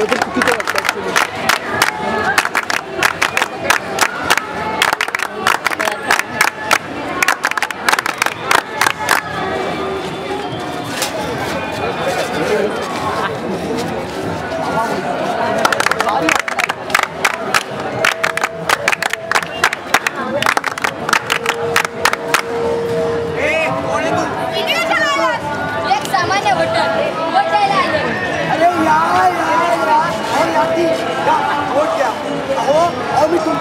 ते तर चुकीचं वाटतं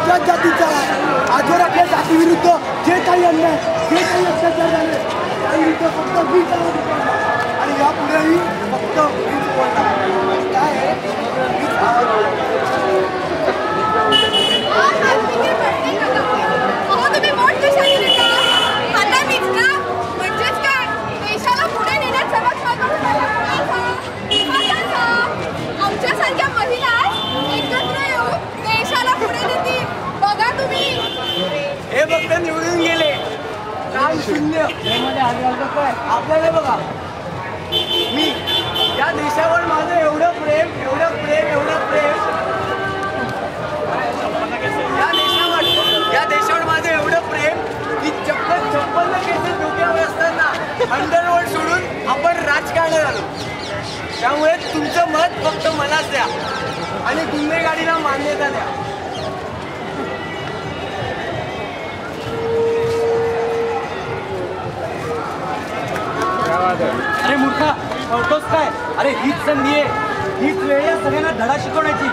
अहो जातीचा आहे आजवर आपल्या जातीविरुद्ध जे काही अन्याय जे काही अत्याचार झाले त्याविरुद्ध फक्त मी करणार आणि यापुढेही फक्त मीच शून्य. आपल्याला बघा. मी या देशावर माझं एवढं प्रेम एवढं प्रेम एवढं प्रेम. या देशावर या देशावर माझं एवढं प्रेम की चप्पल छप्पन्न केसेस डोक्यावर असताना अंडरवर्ल्ड सोडून आपण राजकारणात आलो. त्यामुळे तुमचं मत फक्त मलाच द्या आणि गुन्हेगारीला मान्यता द्या. अरे मूर्खा कळतोस काय? अरे हीच संधी आहे. हीच वेळ आहे सगळ्यांना धडा शिकवण्याची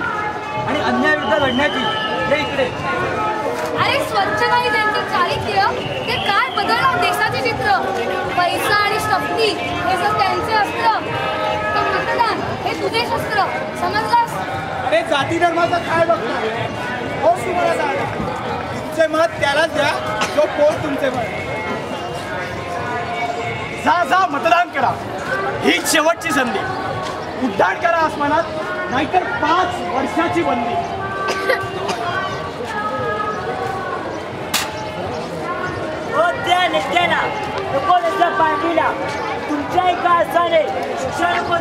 आणि अन्यायाविरुद्ध लढण्याची. हे इकडे. अरे स्वच्छ नाही त्यांचं चारित्र्य ते काय बदलणार देशाचे चित्र? पैसा आणि शक्ती हे जर त्यांचे असतं तर मतदान हे तुझे शस्त्र समजलास? अरे जाती धर्माचा काय हो तुम्हाला तुमचे मत त्यालाच द्या जो पोट तुमचे मत. जा जा मतदान करा. ही शेवटची संधी. उड्डाण करा आसमानात नाहीतर पाच वर्षाची बंदी. त्या तुमच्या एका असाने शिक्षण नको